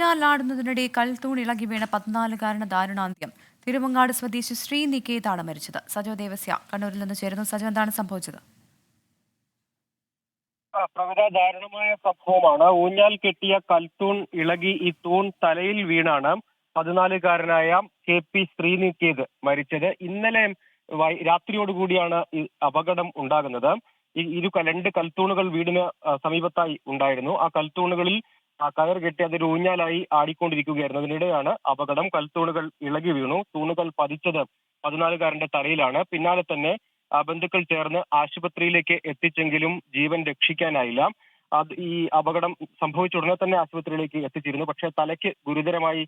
ഊഞ്ഞാലാടുന്നതിനിടെ കൽത്തൂൺ ഇളകി വീണ പതിനാലുകാരന് ദാരുണാന്ത്യം. തിരുവങ്ങാട് സ്വദേശി ശ്രീ നിക്കേതാണ് മരിച്ചത്. സജോ ദേവസ്യ കണ്ണൂരിൽ നിന്ന് ചേരുന്നു. സജോ എന്താണ് സംഭവിച്ചത്? ദാരുണമായ സംഭവമാണ്. ഊഞ്ഞാൽ കെട്ടിയ കൽത്തൂൺ ഇളകി ഈ തൂൺ തലയിൽ വീണാണ് പതിനാലുകാരനായ കെ പി ശ്രീനിക്കേത് മരിച്ചത്. ഇന്നലെ രാത്രിയോടുകൂടിയാണ് ഈ അപകടം ഉണ്ടാകുന്നത്. ഇരു രണ്ട് കൽത്തൂണുകൾ വീടിന് സമീപത്തായി ഉണ്ടായിരുന്നു. ആ കൽത്തൂണുകളിൽ ആ കയർ കെട്ടി അതിൽ ഊഞ്ഞാലായി ആടിക്കൊണ്ടിരിക്കുകയായിരുന്നു. അതിനിടെയാണ് അപകടം. കൽത്തൂണുകൾ ഇളകി വീണു. തൂണുകൾ പതിച്ചത് പതിനാലുകാരന്റെ തലയിലാണ്. പിന്നാലെ തന്നെ ബന്ധുക്കൾ ചേർന്ന് ആശുപത്രിയിലേക്ക് എത്തിച്ചെങ്കിലും ജീവൻ രക്ഷിക്കാനായില്ല. അത് ഈ അപകടം സംഭവിച്ച ഉടനെ തന്നെ ആശുപത്രിയിലേക്ക് എത്തിച്ചിരുന്നു. പക്ഷെ തലയ്ക്ക് ഗുരുതരമായി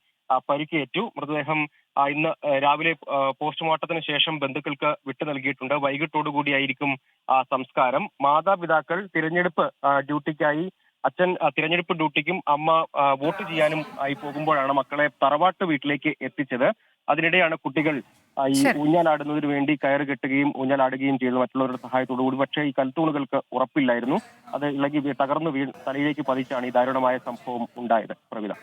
പരിക്കേറ്റു. മൃതദേഹം ഇന്ന് രാവിലെ പോസ്റ്റ്മോർട്ടത്തിന് ശേഷം ബന്ധുക്കൾക്ക് വിട്ടു നൽകിയിട്ടുണ്ട്. വൈകിട്ടോടുകൂടിയായിരിക്കും ആ, സംസ്കാരം. മാതാപിതാക്കൾ തിരഞ്ഞെടുപ്പ് ഡ്യൂട്ടിക്കായി അച്ഛൻ തിരഞ്ഞെടുപ്പ് ഡ്യൂട്ടിക്കും അമ്മ വോട്ട് ചെയ്യാനും ആയി പോകുമ്പോഴാണ് മക്കളെ തറവാട്ട് വീട്ടിലേക്ക് എത്തിച്ചത്. അതിനിടെയാണ് കുട്ടികൾ ഈ. ഊഞ്ഞാലാടുന്നതിന് വേണ്ടി കയറ് കെട്ടുകയും ഊഞ്ഞാലാടുകയും ചെയ്തു മറ്റുള്ളവരുടെ സഹായത്തോടുകൂടി. പക്ഷേ ഈ കൽത്തൂണുകൾക്ക് ഉറപ്പില്ലായിരുന്നു. അത് ഇളകി തകർന്നു വീ തലയിലേക്ക് പതിച്ചാണ് ഈ ദാരുണമായ സംഭവം ഉണ്ടായത്. പ്രവിധ.